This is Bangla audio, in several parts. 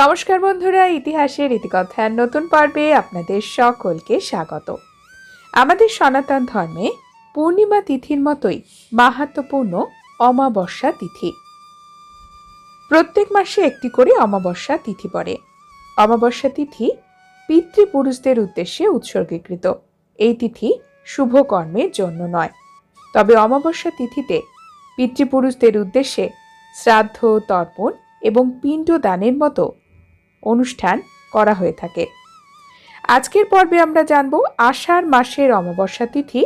নমস্কার বন্ধুরা, ইতিহাসের ইতিকথার নতুন পর্বে আপনাদের সকলকে স্বাগত। আমাদের সনাতন ধর্মে পূর্ণিমা তিথির মতোই মাহাত্মপূর্ণ অমাবস্যা তিথি। প্রত্যেক মাসে একটি করে অমাবস্যা তিথি পড়ে। অমাবস্যা তিথি পিতৃপুরুষদের উদ্দেশ্যে উৎসর্গীকৃত। এই তিথি শুভ কর্মের জন্য নয়। তবে অমাবস্যা তিথিতে পিতৃপুরুষদের উদ্দেশ্যে শ্রাদ্ধ, তর্পণ এবং পিণ্ড দানের মতো অনুষ্ঠান করা হয়ে থাকে। আজকের পর্বে আমরা জানব আষাঢ় মাসের অমাবস্যা তিথি,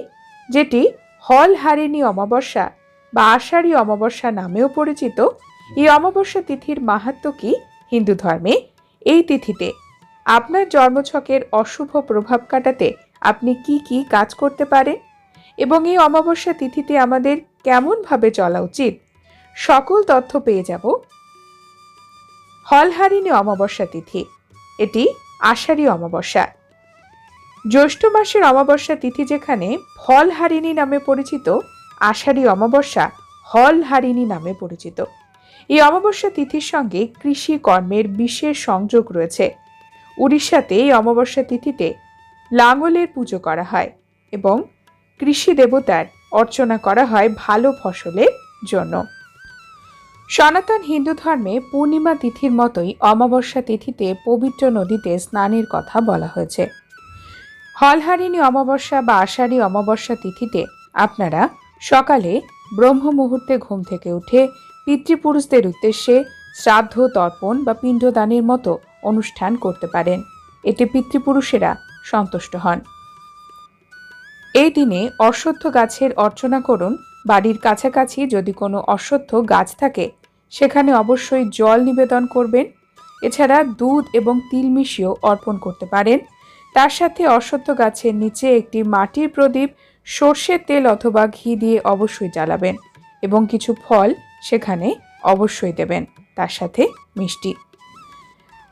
যেটি হল হারিণী অমাবস্যা বা আষাঢ়ী অমাবস্যা নামেও পরিচিত। এই অমাবস্যা তিথির মাহাত্ম কি হিন্দু ধর্মে? এই তিথিতে আপনার জন্মছকের অশুভ প্রভাব কাটাতে আপনি কি কি কাজ করতে পারেন? এবং এই অমাবস্যা তিথিতে আমাদের কেমনভাবে চলা উচিত? সকল তথ্য পেয়ে যাব হলহারিণী অমাবস্যা তিথি। এটি আষাঢ়ী অমাবস্যা। জ্যৈষ্ঠ মাসের অমাবস্যা তিথি যেখানে ফলহারিণী নামে পরিচিত, আষাঢ়ী অমাবস্যা হলহারিণী নামে পরিচিত। এই অমাবস্যা তিথির সঙ্গে কৃষি কর্মের বিশেষ সংযোগ রয়েছে। উড়িষ্যাতে এই অমাবস্যা তিথিতে লাঙলের পুজো করা হয় এবং কৃষি দেবতার অর্চনা করা হয় ভালো ফসলের জন্য। সনাতন হিন্দু ধর্মে পূর্ণিমা তিথির মতোই অমাবস্যা তিথিতে পবিত্র নদীতে স্নানের কথা বলা হয়েছে। হলহারিণী অমাবস্যা বা আষাঢ়ী অমাবস্যা তিথিতে আপনারা সকালে ব্রহ্ম মুহূর্তে ঘুম থেকে উঠে পিতৃপুরুষদের উদ্দেশ্যে শ্রাদ্ধ তর্পণ বা পিণ্ডদানের মতো অনুষ্ঠান করতে পারেন। এতে পিতৃপুরুষেরা সন্তুষ্ট হন। এই দিনে অশ্বত্থ গাছের অর্চনা করুন। বাড়ির কাছাকাছি যদি কোনো অশ্বত্থ গাছ থাকে সেখানে অবশ্যই জল নিবেদন করবেন। এছাড়া দুধ এবং তিল মিশিয়েও অর্পণ করতে পারেন। তার সাথে অশ্বত্থ গাছের নিচে একটি মাটির প্রদীপ, সর্ষের তেল অথবা ঘি দিয়ে অবশ্যই জ্বালাবেন এবং কিছু ফল সেখানে অবশ্যই দেবেন, তার সাথে মিষ্টি।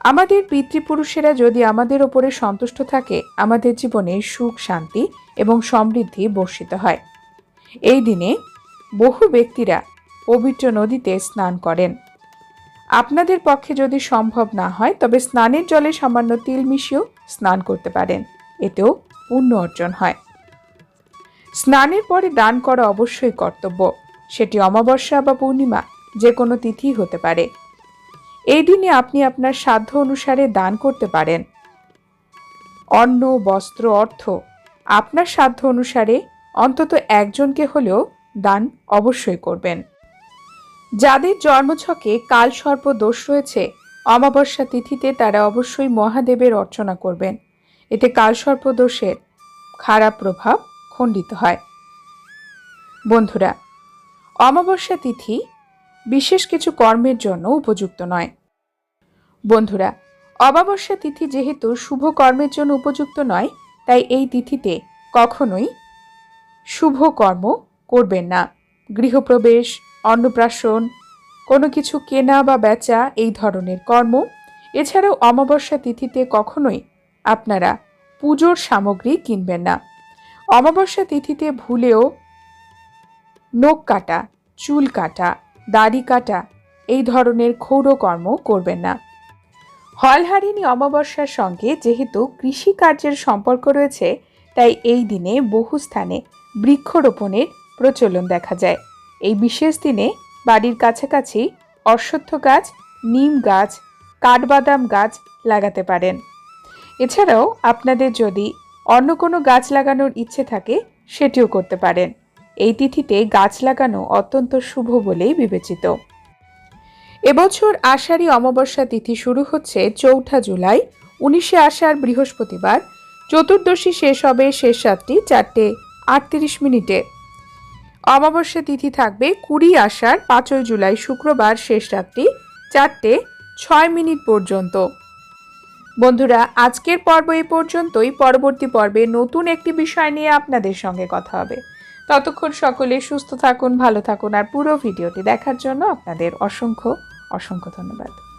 আমাদের পিতৃপুরুষেরা যদি আমাদের ওপরে সন্তুষ্ট থাকে, আমাদের জীবনে সুখ, শান্তি এবং সমৃদ্ধি বর্ষিত হয়। এই দিনে বহু ব্যক্তিরা পবিত্র নদীতে স্নান করেন। আপনাদের পক্ষে যদি সম্ভব না হয়, তবে স্নানের জলে সামান্য তিল মিশিয়েও স্নান করতে পারেন। এতেও পুণ্য অর্জন হয়। স্নানের পরে দান করা অবশ্যই কর্তব্য। সেটি অমাবস্যা বা পূর্ণিমা যে কোনো তিথি হতে পারে। এই দিনে আপনি আপনার সাধ্য অনুসারে দান করতে পারেন। অন্ন, বস্ত্র, অর্থ আপনার সাধ্য অনুসারে অন্তত একজনকে হলেও দান অবশ্যই করবেন। যাদের জন্মছকে কাল সর্প দোষ রয়েছে, অমাবস্যা তিথিতে তারা অবশ্যই মহাদেবের অর্চনা করবেন। এতে কালসর্প দোষের খারাপ প্রভাব খণ্ডিত হয়। বন্ধুরা, অমাবস্যা তিথি বিশেষ কিছু কর্মের জন্য উপযুক্ত নয়। বন্ধুরা, অমাবস্যা তিথি যেহেতু শুভ কর্মের জন্য উপযুক্ত নয়, তাই এই তিথিতে কখনোই শুভ কর্ম করবেন না। গৃহপ্রবেশ অন্নপ্রাশন, কোনো কিছু কেনা বা বেচা এই ধরনের কর্ম, এছাড়াও অমাবস্যা তিথিতে কখনোই আপনারা পুজোর সামগ্রী কিনবেন না। অমাবস্যা তিথিতে ভুলেও নখ কাটা, চুল কাটা, দাড়ি কাটা এই ধরনের ক্ষৌর কর্ম করবেন না। হলহারিণী অমাবস্যার সঙ্গে যেহেতু কৃষিকার্যের সম্পর্ক রয়েছে, তাই এই দিনে বহু স্থানে বৃক্ষরোপণের প্রচলন দেখা যায়। এই বিশেষ দিনে বাড়ির কাছাকাছি অশ্বত্থ গাছ, নিম গাছ, কাঠবাদাম গাছ লাগাতে পারেন। এছাড়াও আপনাদের যদি অন্য কোনো গাছ লাগানোর ইচ্ছে থাকে, সেটিও করতে পারেন। এই তিথিতে গাছ লাগানো অত্যন্ত শুভ বলেই বিবেচিত। এবছর আষাঢ়ী অমাবস্যা তিথি শুরু হচ্ছে চৌঠা জুলাই, উনিশে আষাঢ় বৃহস্পতিবার। চতুর্দশী শেষ হবে শেষ সাতটি চারটে আটত্রিশ মিনিটে। অমাবস্যা তিথি থাকবে কুড়ি আষাঢ়, পাঁচই জুলাই শুক্রবার শেষ রাত্রি চারটে ছয় মিনিট পর্যন্ত। বন্ধুরা, আজকের পর্ব এই পর্যন্তই। পরবর্তী পর্বে নতুন একটি বিষয় নিয়ে আপনাদের সঙ্গে কথা হবে। ততক্ষণ সকলে সুস্থ থাকুন, ভালো থাকুন, আর পুরো ভিডিওটি দেখার জন্য আপনাদের অসংখ্য অসংখ্য ধন্যবাদ।